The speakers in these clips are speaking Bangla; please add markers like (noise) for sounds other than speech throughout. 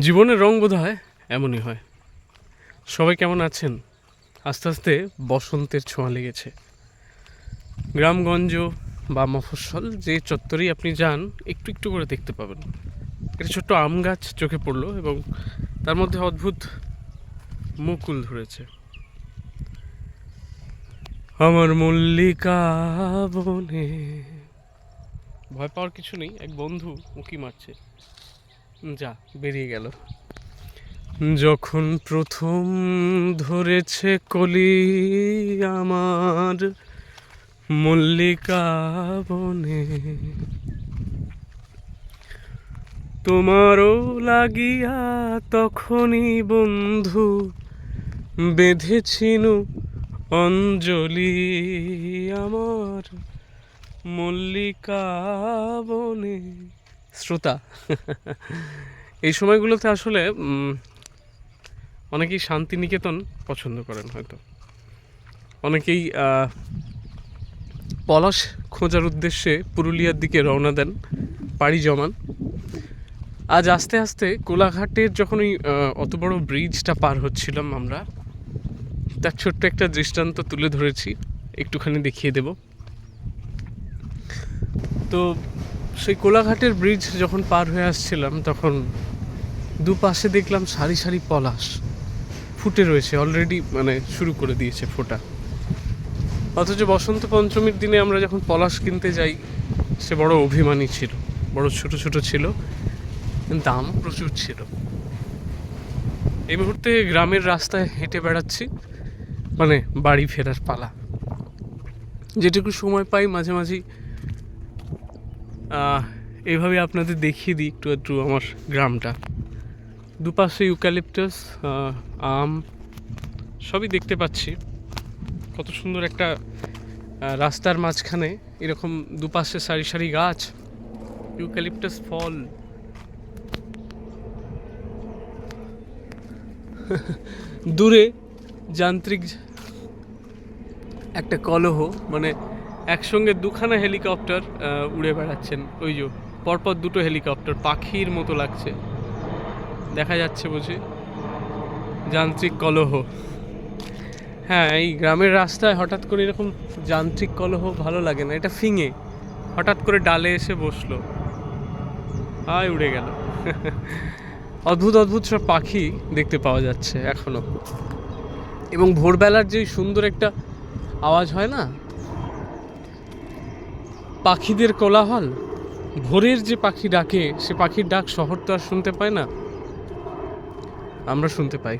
জীবনের রং বোধ হয় এমনই হয়। সবাই কেমন আছেন? আস্তে আস্তে বসন্তের ছোঁয়া লেগেছে। গ্রামগঞ্জ বা মফস্বল যে চত্বরেই আপনি যান, একটু একটু করে দেখতে পাবেন। একটা ছোট্ট আম গাছ চোখে পড়ল এবং তার মধ্যে অদ্ভুত মুকুল ধরেছে। আমার মল্লিকা বনে। ভয় পাওয়ার কিছু নেই, এক বন্ধু উঁকি মারছে। যা, বেরিয়ে গেল। যখন প্রথম ধরেছে কলি আমার মল্লিকা বনে, তোমারও লাগিয়া তখনই বন্ধু বেঁধেছিনু অঞ্জলি আমার মল্লিকা বনে। শ্রোতা। এই সময়গুলোতে আসলে অনেকেই শান্তিনিকেতন পছন্দ করেন হয়তো। অনেকেই পলাশ খোঁজার উদ্দেশ্যে পুরুলিয়ার দিকে রওনা দেন পাড়ি জমান। আজ আস্তে আস্তে কোলাঘাটের যখন ওই অত বড় ব্রিজটা পার হচ্ছিলাম আমরা, তার ছোট্ট একটা দৃষ্টান্ত তুলে ধরেছি। একটুখানি দেখিয়ে দেব। তো সেই কোলাঘাটের ব্রিজ যখন পার হয়ে আসছিলাম, তখন দুপাশে দেখলাম সারি সারি পলাশ ফুটে রয়েছে অলরেডি মানে শুরু করে দিয়েছে ফোটা। অথচ বসন্ত পঞ্চমীর দিনে আমরা যখন পলাশ কিনতে যাই, সে বড় অভিমানী ছিল, বড় ছোট ছোট ছিল দাম প্রচুর ছিল। এই মুহূর্তে গ্রামের রাস্তায় হেঁটে বেড়াচ্ছি মানে বাড়ি ফেরার পালা। যেটুকু সময় পাই মাঝে মাঝেই এইভাবে আপনাদের দেখিয়ে দিই একটু একটু আমার গ্রামটা। দুপাশে ইউক্যালিপটাস আম, সবই দেখতে পাচ্ছি। কত সুন্দর একটা রাস্তার মাঝখানে এরকম দুপাশে সারি সারি গাছ, ইউক্যালিপটাস ফল। (laughs) দূরে যান্ত্রিক একটা কলহ মানে একসঙ্গে দুখানা হেলিকপ্টার উড়ে বেড়াচ্ছেন। ওই যে, পরপর দুটো হেলিকপ্টার, পাখির মতো লাগছে। দেখা যাচ্ছে বুঝি? যান্ত্রিক কলহ। হ্যাঁ এই গ্রামের রাস্তায় হঠাৎ করে এরকম যান্ত্রিক কলহ ভালো লাগে না। এটা ফিঙে। হঠাৎ করে ডালে এসে বসল। আয় উড়ে গেল। অদ্ভুত অদ্ভুত সব পাখি দেখতে পাওয়া যাচ্ছে এখনও। এবং ভোরবেলার যে সুন্দর একটা আওয়াজ হয় না? পাখিদের কোলাহল? ভোরের যে পাখি ডাকে, সে পাখির ডাক শহর তো আর শুনতে পায় না। আমরা শুনতে পাই।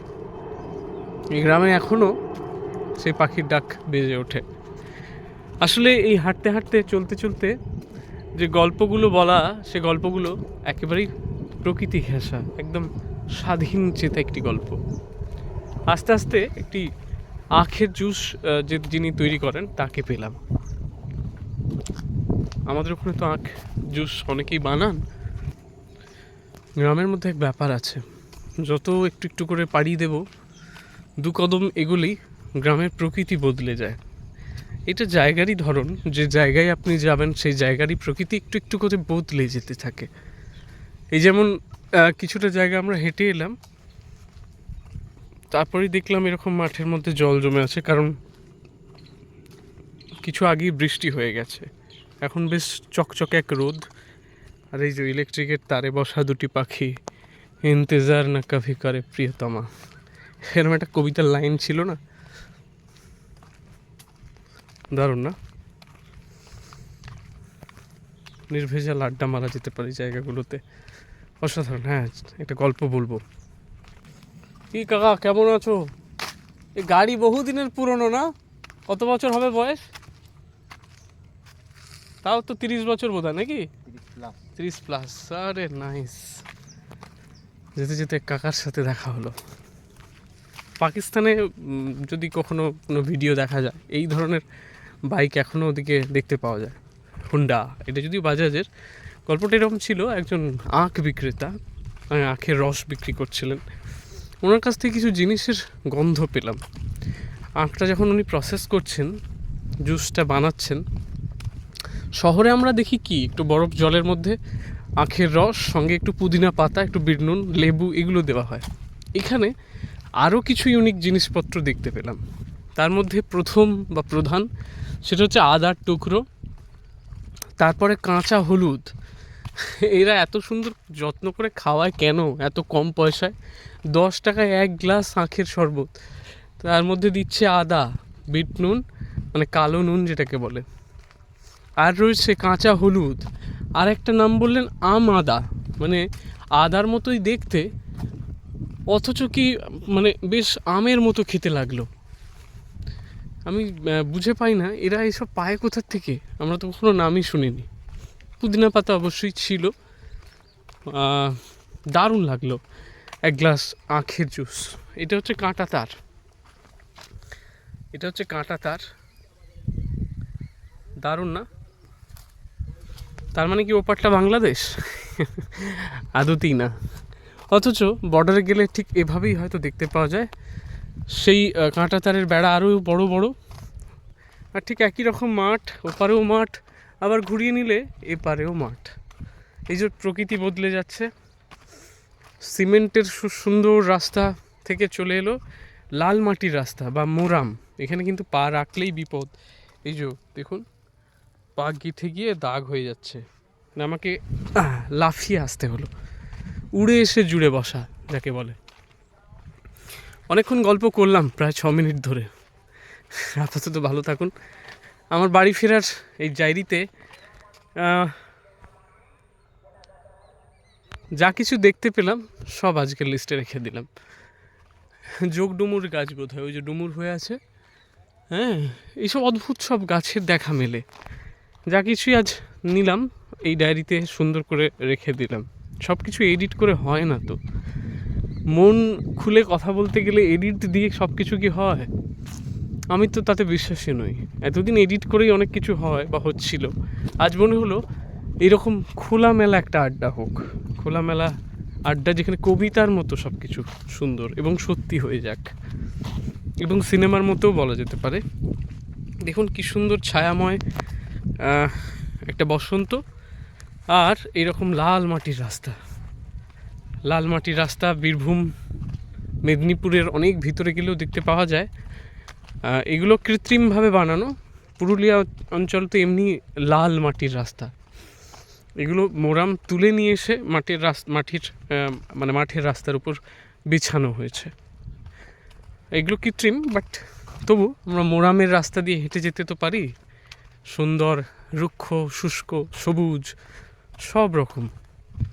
এই গ্রামে এখনও সেই পাখির ডাক বেজে ওঠে। আসলে এই হাঁটতে হাঁটতে, চলতে চলতে যে গল্পগুলো বলা, সে গল্পগুলো একেবারেই প্রকৃতি ঘেঁষা, একদম স্বাধীন চেতা একটি গল্প। আস্তে আস্তে একটি আখের জুস যে যিনি তৈরি করেন, তাকে পেলাম। আমাদের ওখানে তো আখ, জুস অনেকেই বানান। গ্রামের মধ্যে এক ব্যাপার আছে। যত একটু একটু করে পাড়ি দেব, দু কদম এগুলি গ্রামের প্রকৃতি বদলে যায়। এটা জায়গারই ধরন, যে জায়গায় আপনি যাবেন সেই জায়গারই প্রকৃতি একটু একটু করে বদলে যেতে থাকে। এই যেমন কিছুটা জায়গা আমরা হেঁটে এলাম। তারপরেই দেখলাম এরকম মাঠের মধ্যে জল জমে আছে, কারণ কিছু আগেই বৃষ্টি হয়ে গেছে। এখন বেশ চকচকে এক রোদ। আর এই যে ইলেকট্রিকের তারে বসা দুটি পাখি, ইন্তেজার না কভি করে প্রিয়তমা। এরকম একটা কবিতার লাইন ছিল না? দারুণ না? নির্ভেজাল আড্ডা মারা যেতে পারে জায়গাগুলোতে। অসাধারণ হ্যাঁ একটা গল্প বলব। কি কাকা, কেমন আছো? এই গাড়ি বহুদিনের পুরনো না? কত বছর হবে বয়স? তাও তো তিরিশ বছর বোধ হয় নাকি? তিরিশ প্লাস আরে নাইস যেতে যেতে কাকার সাথে দেখা হলো। পাকিস্তানে যদি কখনো কোনো ভিডিও দেখা যায় এই ধরনের বাইক এখনও ওদিকে দেখতে পাওয়া যায়। হুন্ডা এটা যদি বাজাজের। গল্পটা এরকম ছিল একজন আখ বিক্রেতা আহ, আখের রস বিক্রি করছিলেন। ওনার কাছ থেকে কিছু জিনিসের গন্ধ পেলাম। আখটা যখন উনি প্রসেস করছেন জুসটা বানাচ্ছেন শহরে আমরা দেখি কি? একটু বরফ জলের মধ্যে, আখের রস, সঙ্গে একটু পুদিনা পাতা, একটু বিট নুন, লেবু, এগুলো দেওয়া হয়। এখানে আরও কিছু ইউনিক জিনিসপত্র দেখতে পেলাম। তার মধ্যে প্রথম বা প্রধান, সেটা হচ্ছে আদার টুকরো, তারপরে কাঁচা হলুদ। এরা এত সুন্দর যত্ন করে খাওয়ায় কেন? এত কম পয়সায়? দশ টাকায় এক গ্লাস আখের শরবত। তার মধ্যে দিচ্ছে আদা, বিট নুন মানে কালো নুন যেটাকে বলে। আর রয়েছে কাঁচা হলুদ। আর একটা নাম বললেন আম আদা। মানে আদার মতোই দেখতে, অথচ কি মানে বেশ আমের মতো খেতে লাগল। আমি বুঝে পাই না, এরা এসব পায় কোথার থেকে? আমরা তো কখনো নামই শুনিনি। পুদিনা পাতা অবশ্যই ছিল। দারুণ লাগল। এক গ্লাস আখের জুস। এটা হচ্ছে কাঁটা তার। এটা হচ্ছে কাঁটা তার। দারুণ না? তার মানে কি ওপারটা বাংলাদেশ? আদতেই না। অথচ বর্ডারে গেলে ঠিক এভাবেই হয়তো দেখতে পাওয়া যায়। সেই কাঁটা তারের বেড়া আরও বড় বড়। আর ঠিক একই রকম মাঠ, ওপারেও মাঠ, আবার ঘুরিয়ে নিলে এপারেও মাঠ। এই যে প্রকৃতি বদলে যাচ্ছে। সিমেন্টের সুন্দর রাস্তা থেকে চলে এলো লাল মাটির রাস্তা বা মোরাম। এখানে কিন্তু পা রাখলেই বিপদ। এই যে দেখুন। পা গিঠে গিয়ে দাগ হয়ে যাচ্ছে। না আমাকে লাফিয়ে আসতে হলো। উড়ে এসে জুড়ে বসা যাকে বলে। অনেকক্ষণ গল্প করলাম প্রায় ছ মিনিট ধরে। আপাতত ভালো থাকুন। আমার বাড়ি ফেরার এই ডায়েরিতে যা কিছু দেখতে পেলাম সব আজকের লিস্টে রেখে দিলাম। যোগ ডুমুর গাছ বোধ হয় ওই যে ডুমুর হয়ে আছে। হ্যাঁ এইসব অদ্ভুত সব গাছের দেখা মেলে। যা কিছুই আজ নিলাম, এই ডায়েরিতে সুন্দর করে রেখে দিলাম। সব কিছু এডিট করে হয় না তো। মন খুলে কথা বলতে গেলে এডিট দিয়ে সব কিছু কি হয়? আমি তো তাতে বিশ্বাসী নই। এতদিন এডিট করেই অনেক কিছু হয় বা হচ্ছিল। আজ মনে হলো এরকম খোলামেলা একটা আড্ডা হোক। খোলামেলা আড্ডা যেখানে কবিতার মতো সব কিছু সুন্দর এবং সত্যি হয়ে যাক। এবং সিনেমার মতোও বলা যেতে পারে। দেখুন কি সুন্দর ছায়াময় একটা বসন্ত আর এরকম লাল মাটির রাস্তা। লাল মাটির রাস্তা বীরভূম, মেদিনীপুরের অনেক ভিতরে গেলেও দেখতে পাওয়া যায়। এগুলো কৃত্রিমভাবে বানানো। পুরুলিয়া অঞ্চল তো এমনি লাল মাটির রাস্তা। এগুলো মোরাম তুলে নিয়ে এসে মাটির রাস্তা মাটির মানে মাঠের রাস্তার উপর বিছানো হয়েছে। এগুলো কৃত্রিম, বাট তবু আমরা মোরামের রাস্তা দিয়ে হেঁটে যেতে তো পারি। সুন্দর, রুক্ষ, শুষ্ক, সবুজ, সব রকম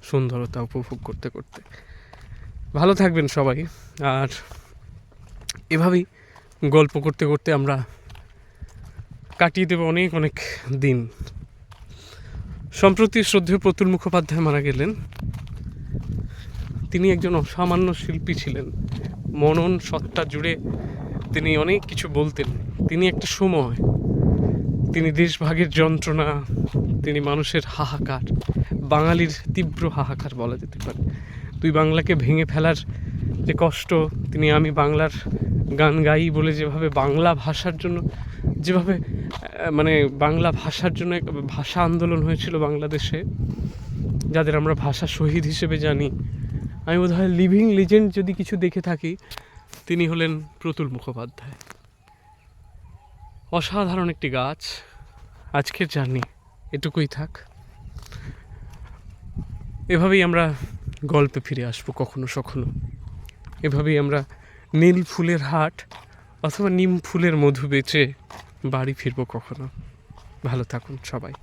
সুন্দরতা উপভোগ করতে করতে। ভালো থাকবেন সবাই। আর এভাবেই গল্প করতে করতে আমরা কাটিয়ে দেবো অনেক অনেক দিন। সম্প্রতি শ্রদ্ধেয় প্রতুল মুখোপাধ্যায় মারা গেলেন। তিনি একজন অসামান্য শিল্পী ছিলেন। মনন, সত্তা জুড়ে তিনি অনেক কিছু বলতেন। তিনি একটা সময় তিনি দেশভাগের যন্ত্রণা, তিনি মানুষের হাহাকার, বাঙালির তীব্র হাহাকার বলা যেতে পারে। দুই বাংলাকে ভেঙে ফেলার যে কষ্ট, তিনি আমি বাংলার গান গাই বলে যেভাবে বাংলা ভাষার জন্য, যেভাবে মানে বাংলা ভাষার জন্য ভাষা আন্দোলন হয়েছিল বাংলাদেশে, যাদের আমরা ভাষা শহীদ হিসেবে জানি। আমি বোধ হয় লিভিং লিজেন্ড যদি কিছু দেখে থাকি, তিনি হলেন প্রতুল মুখোপাধ্যায়। অসাধারণ একটি গাছ। আজকের জার্নি এটুকুই থাক। এভাবেই আমরা গল্পে ফিরে আসব কখনো সখনো। এভাবেই আমরা নীল ফুলের হাট অথবা নিম ফুলের মধু বেচে বাড়ি ফিরবো কখনো। ভালো থাকুন সবাই।